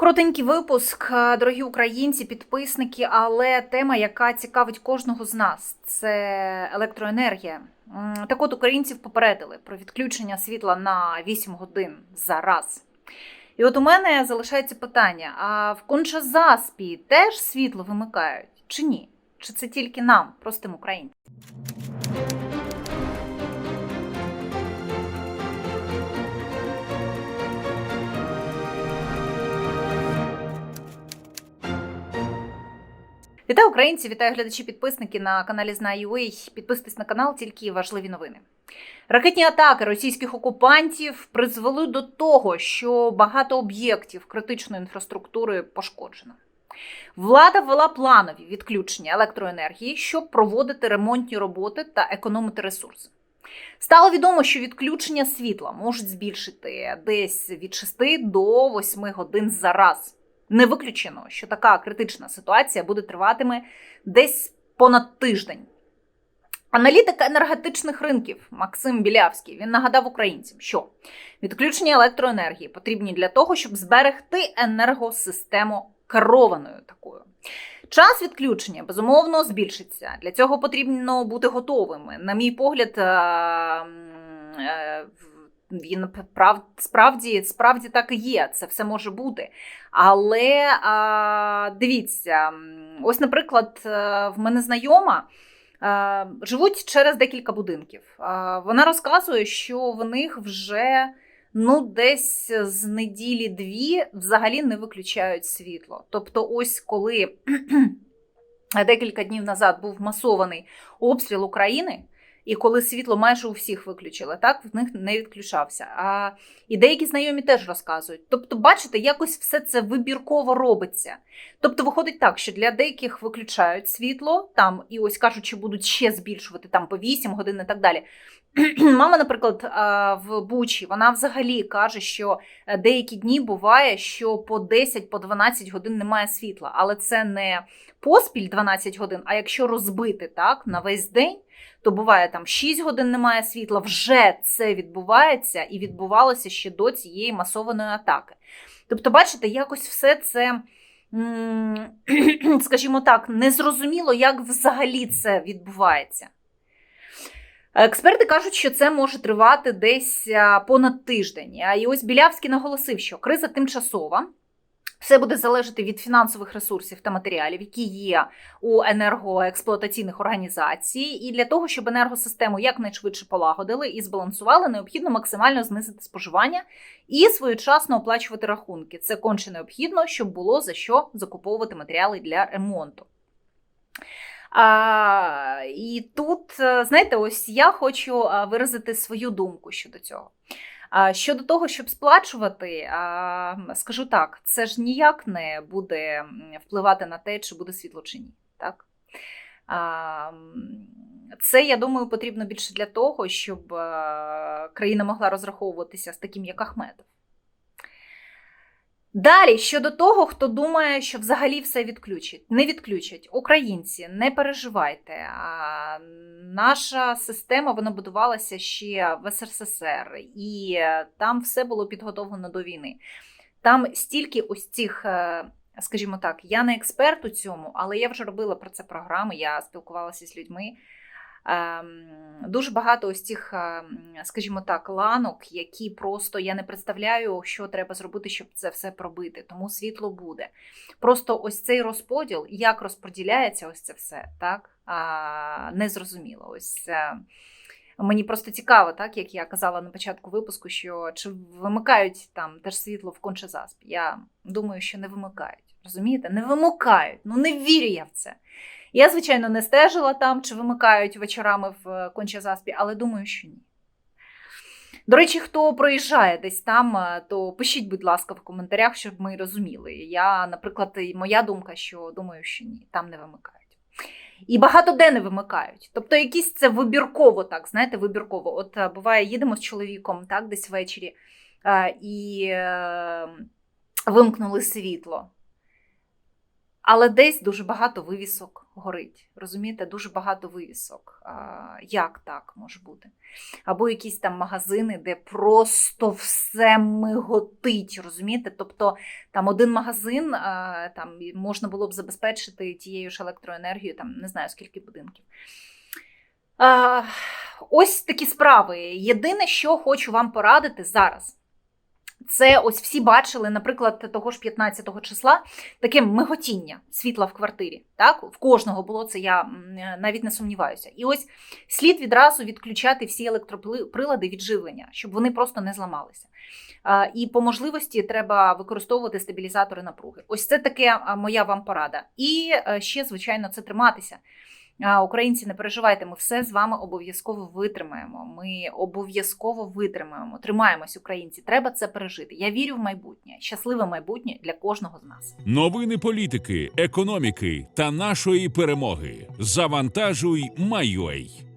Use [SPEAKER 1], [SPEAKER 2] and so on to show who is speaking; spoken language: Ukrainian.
[SPEAKER 1] Коротенький випуск, е, дорогі українці, підписники, але тема, яка цікавить кожного з нас, це електроенергія. Так от українців попередили про відключення світла на 8 годин за раз. І от у мене залишається питання: а в Кончазаспі теж світло вимикають чи ні? Чи це тільки нам, простим українцям? Вітаю українці, вітаю глядачі, підписники на каналі Знаю.ua. Підписуйтесь на канал, тільки важливі новини. Ракетні атаки російських окупантів призвели до того, що багато об'єктів критичної інфраструктури пошкоджено. Влада ввела планові відключення електроенергії, щоб проводити ремонтні роботи та економити ресурси. Стало відомо, що відключення світла можуть збільшити десь від 6 до 8 годин за раз. Не виключено, що така критична ситуація буде триватиме десь понад тиждень. Аналітик енергетичних ринків Максим Білявський він нагадав українцям, що відключення електроенергії потрібні для того, щоб зберегти енергосистему керованою такою. Час відключення безумовно збільшиться. Для цього потрібно бути готовими. На мій погляд, е, е, він прав, справді, справді так і є. Це все може бути. Але а, дивіться, ось, наприклад, е, в мене знайома. а, Живуть через декілька будинків. А, Вона розказує, що в них вже ну, десь з неділі-дві взагалі не виключають світло. Тобто, ось коли декілька днів назад був масований обстріл України. І коли світло майже у всіх виключили, так в них не відключався. А і деякі знайомі теж розказують. Тобто, бачите, якось все це вибірково робиться. Тобто, виходить так, що для деяких виключають світло там, і ось кажуть, що будуть ще збільшувати там по 8 годин і так далі. Мама, наприклад, в Бучі, вона взагалі каже, що деякі дні буває, що по 10 по 12 годин немає світла, але це не поспіль 12 годин, а якщо розбити так на весь день то буває там 6 годин немає світла, вже це відбувається і відбувалося ще до цієї масованої атаки. Тобто, бачите, якось все це, скажімо так, незрозуміло, як взагалі це відбувається. Експерти кажуть, що це може тривати десь понад тиждень. І ось Білявський наголосив, що криза тимчасова. Все буде залежати від фінансових ресурсів та матеріалів, які є у енергоексплуатаційних організацій. І для того, щоб енергосистему якнайшвидше полагодили і збалансували, необхідно максимально знизити споживання і своєчасно оплачувати рахунки. Це конче необхідно, щоб було за що закуповувати матеріали для ремонту. А, І тут, знаєте, ось я хочу виразити свою думку щодо цього. Щодо того, щоб сплачувати, скажу так, це ж ніяк не буде впливати на те, чи буде світло чи ні. Так? Це, я думаю, потрібно більше для того, щоб країна могла розраховуватися з таким, як Ахметов. Далі, щодо того, хто думає, що взагалі все відключать, не відключать. Українці, не переживайте. Наша система вона будувалася ще в СРСР, і там все було підготовлено до війни. Там стільки ось цих, е, скажімо так, я не експерт у цьому, але я вже робила про це програми, я спілкувалася з людьми. Ем, дуже багато ось цих, ем, скажімо так, ланок, які просто я не представляю, що треба зробити, щоб це все пробити. Тому світло буде. Просто ось цей розподіл, як розподіляється ось це все, так незрозуміло. Ось е, Мені просто цікаво, так як я казала на початку випуску, що чи вимикають там теж світло в кончезаспі. Я думаю, що не вимикають. Розумієте? Не вимикають. Ну не вірю я в це. Я, звичайно, не стежила там, чи вимикають вечорами в е, Кончазаспі, але думаю, що ні. До речі, хто проїжджає десь там, е, то пишіть, будь ласка, в коментарях, щоб ми розуміли. Я, наприклад, моя думка, що думаю, що ні, там не вимикають. І багато де не вимикають. Тобто, якісь це вибірково, так, знаєте, вибірково. От е, буває, їдемо з чоловіком так, десь ввечері і вимкнули світло. Але десь дуже багато вивісок горить. Розумієте, дуже багато вивісок. Як так може бути? Або якісь там магазини, де просто все миготить, розумієте? Тобто там один магазин, там можна було б забезпечити тією ж електроенергією, там не знаю скільки будинків. Ось такі справи. Єдине, що хочу вам порадити зараз. Це ось всі бачили, наприклад, того ж 15-го числа таке миготіння світла в квартирі. Так, в кожного було це, я навіть не сумніваюся. І ось слід відразу відключати всі електроприлади від живлення, щоб вони просто не зламалися. І по можливості треба використовувати стабілізатори напруги. Ось це таке моя вам порада. І е, ще, звичайно, це триматися. Українці, не переживайте, ми все з вами обов'язково витримаємо. Ми обов'язково витримаємо. Тримаємось, українці. Треба це пережити. Я вірю в майбутнє. Щасливе майбутнє для кожного з нас.
[SPEAKER 2] Новини політики, економіки та нашої перемоги. Завантажуй, Майой.